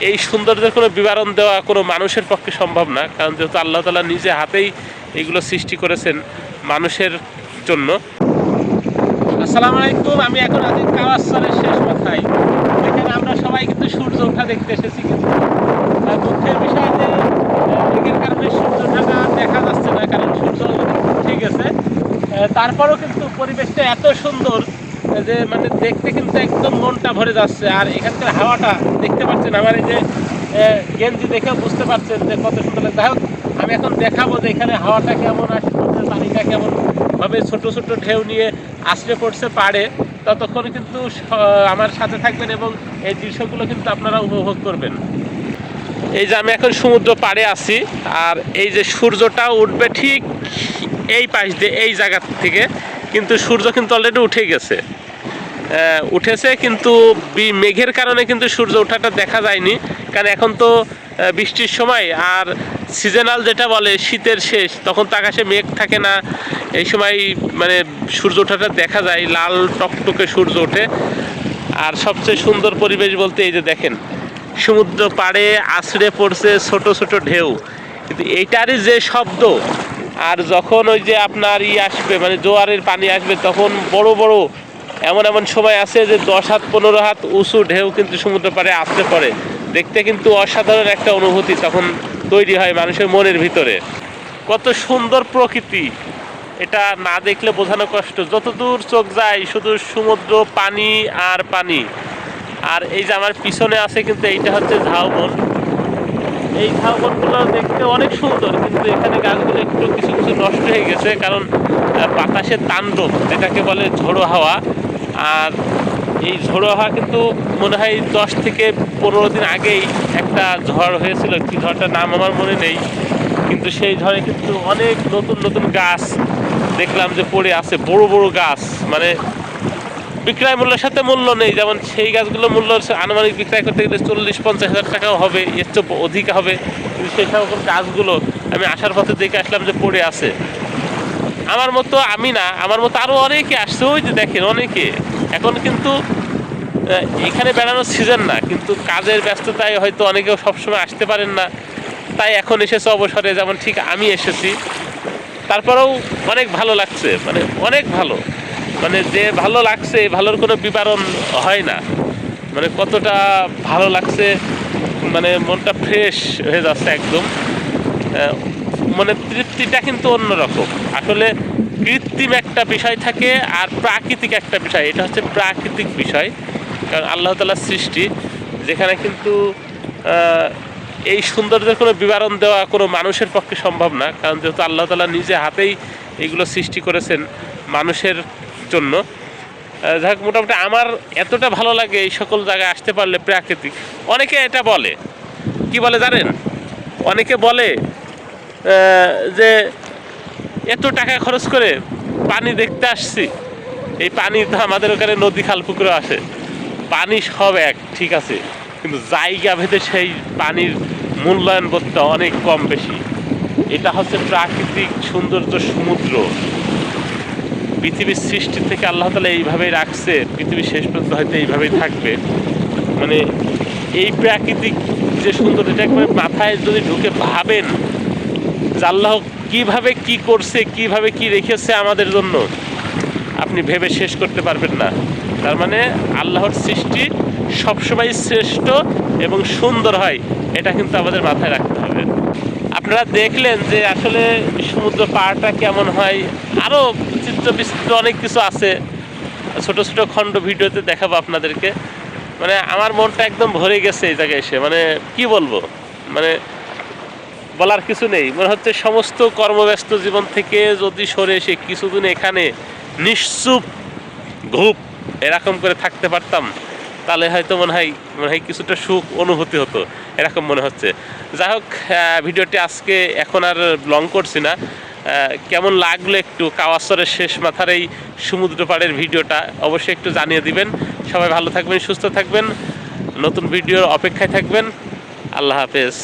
এই সৌন্দর্যের কোনো বিবরণ দেওয়া কোনো মানুষের পক্ষে সম্ভব না কারণ যেহেতু আল্লাহ তালা নিজে হাতেই এগুলো সৃষ্টি করেছেন মানুষের জন্য। আসসালামু আলাইকুম আমি এখন আছি কাওয়াসরের শেষ মাথায়। এখানে আমরা সবাই কিন্তু সূর্য ওঠা দেখতে এসেছি কিন্তু। দুঃখের বিষয় যে মেঘের কারণে সূর্য ওঠাটা দেখা যাচ্ছে না কারণ সূর্য গেছে আহ, তারপরেও কিন্তু পরিবেশটা এত সুন্দর যে মানে দেখতে কিন্তু একদম মনটা ভরে যাচ্ছে। আর এখানকার হাওয়াটা দেখতে পাচ্ছেন আমার এই যে গেঞ্জি দেখে বুঝতে পারছেন যে কত সুন্দর লাগে যাই আমি এখন দেখাবো যে এখানে হাওয়াটা কেমন সমুদ্রের পানিটা কেমন ভাবে ছোট ছোট ঢেউ নিয়ে আসলে পড়ছে পাড়ে। ততক্ষণ কিন্তু আমার সাথে থাকবেন এবং এই দৃশ্যগুলো কিন্তু আপনারা উপভোগ করবেন। এই যে আমি এখন সমুদ্র পাড়ে আছি, আর এই যে সূর্যটা উঠবে ঠিক এই পাশ দিয়ে, এই জায়গা থেকে। কিন্তু সূর্য কিন্তু অলরেডি উঠে গেছে। উঠেছে, কিন্তু মেঘের কারণে কিন্তু সূর্য ওঠাটা দেখা যায়নি। কারণ এখন তো বৃষ্টির সময়, আর সিজনাল যেটা বলে, শীতের শেষ, তখন তো আকাশে মেঘ থাকে না। এই সময় মানে সূর্য ওঠাটা দেখা যায়, লাল টকটকে সূর্য ওঠে। আর সবচেয়ে সুন্দর পরিবেশ বলতে এই যে দেখেন, সমুদ্র পাড়ে আছড়ে পড়ছে ছোট ছোট ঢেউ। কিন্তু এইটারই যে শব্দ, আর যখন ওই যে আপনার ই আসবে মানে জোয়ারের পানি আসবে, তখন বড় বড় এমন এমন সময় আছে যে দশ হাত, পনেরো হাত উঁচু ঢেউ কিন্তু সমুদ্র পাড়ে আসতে পড়ে দেখতে কিন্তু অসাধারণ একটা অনুভূতি তখন তৈরি হয় মানুষের মনের ভিতরে। কত সুন্দর প্রকৃতি। এটা না দেখলে বোঝানো কষ্ট। যতদূর চোখ যায়, শুধু সমুদ্র, পানি আর পানি। আর এই যে আমার পিছনে আছে কিন্তু এইটা হচ্ছে ঝাউবন। এই ঝাউবনগুলো দেখতে অনেক সুন্দর, কিন্তু এখানে গাছগুলো একটু কিছু কিছু নষ্ট হয়ে গেছে কারণ বাতাসের তাণ্ডব, যেটাকে বলে ঝোড়ো হাওয়া। আর এই ঝোড়ো হাওয়া কিন্তু মনে হয় দশ থেকে পনেরো দিন আগেই একটা ঝড় হয়েছিল। কি ঝড়টার নাম আমার মনে নেই। কিন্তু সেই ঝড়ে কিন্তু অনেক নতুন নতুন গাছ দেখলাম যে পড়ে আছে, বড় বড় গাছ। মানে বিক্রয় মূল্যের সাথে মূল্য নেই। যেমন সেই গাছগুলো মূল্য আনুমানিক বিক্রয় করতে গেলে চল্লিশ, পঞ্চাশ হাজার টাকাও হবে, এর চেয়ে অধিক হবে। কিন্তু সেই সকল গাছগুলো আমি আসার পথে দেখে আসলাম যে পড়ে আছে। আমার মতো আমি না, আমার মতো আরও অনেকে আসছে। ওই যে দেখেন অনেকে। এখন কিন্তু এখানে বেড়ানোর সিজন না, কিন্তু কাজের ব্যস্ততায় হয়তো অনেকেও সবসময় আসতে পারেন না। তাই এখন এসেছে অবসরে, যেমন ঠিক আমি এসেছি। তারপরেও অনেক ভালো লাগছে মানে অনেক ভালো। মানে যে ভালো লাগছে ভালোর কোনো বিবরণ হয় না। মানে কতটা ভালো লাগছে মানে মনটা ফ্রেশ হয়ে যাচ্ছে একদম। মানে তৃপ্তিটা কিন্তু অন্যরকম। আসলে কৃত্রিম একটা বিষয় থাকে আর প্রাকৃতিক একটা বিষয়। এটা হচ্ছে প্রাকৃতিক বিষয়, কারণ আল্লাহ তালার সৃষ্টি, যেখানে কিন্তু এই সৌন্দর্যের কোনো বিবরণ দেওয়া কোনো মানুষের পক্ষে সম্ভব না, কারণ যেহেতু আল্লাহ তালা নিজে হাতেই এগুলো সৃষ্টি করেছেন মানুষের জন্য। যাই হোক, মোটামুটি আমার এতটা ভালো লাগে এই সকল জায়গায় আসতে পারলে প্রাকৃতিক। অনেকে এটা বলে। কি বলে জানেন? অনেকে বলে যে এত টাকা খরচ করে পানি দেখতে আসছি। এই পানি তো আমাদের ওখানে নদী খাল পুকুরে আসে। পানি সব এক, ঠিক আছে। কিন্তু জায়গা ভেদে সেই পানির মূল্যায়ন বোধটা অনেক কম বেশি। এটা হচ্ছে প্রাকৃতিক সৌন্দর্য সমুদ্র। পৃথিবীর সৃষ্টি থেকে আল্লাহ তালা এইভাবেই রাখছে। পৃথিবী শেষ পর্যন্ত হয়তো এইভাবেই থাকবে। মানে এই প্রাকৃতিক যে সৌন্দর্য, এটা একবারে মাথায় যদি ঢুকে ভাবেন যে আল্লাহ কীভাবে কি করছে, কীভাবে কি রেখেছে আমাদের জন্য, আপনি ভেবে শেষ করতে পারবেন না। তার মানে আল্লাহর সৃষ্টি সবসময় শ্রেষ্ঠ এবং সুন্দর হয়, এটা কিন্তু আমাদের মাথায় রাখতে হবে। আপনারা দেখলেন যে আসলে সমুদ্র পাড়টা কেমন হয় আরও চিত্র বিচিত্র অনেক কিছু আছে। ছোট ছোট খণ্ড ভিডিওতে দেখাবো আপনাদেরকে। মানে আমার মনটা একদম ভরে গেছে এই জায়গায় এসে। মানে কি বলব? মানে বলার কিছু নেই। মনে হচ্ছে সমস্ত কর্মব্যস্ত জীবন থেকে যদি সরে এসে কিছুদিন এখানে নিশ্চুপ ঘুপ এরকম করে থাকতে পারতাম, তাহলে হয়তো মনে হয় মনে হয় কিছুটা সুখ অনুভূতি হতো, এরকম মনে হচ্ছে। যাই হোক ভিডিওটি আজকে এখন আর লং করছি না। কেমন লাগল একটু কাওয়াসরের শেষ মাথার এই সমুদ্র পাড়ের ভিডিওটা অবশ্যই একটু জানিয়ে দিবেন। সবাই ভালো থাকবেন, সুস্থ থাকবেন। নতুন ভিডিওর অপেক্ষায় থাকবেন। আল্লাহ হাফেজ।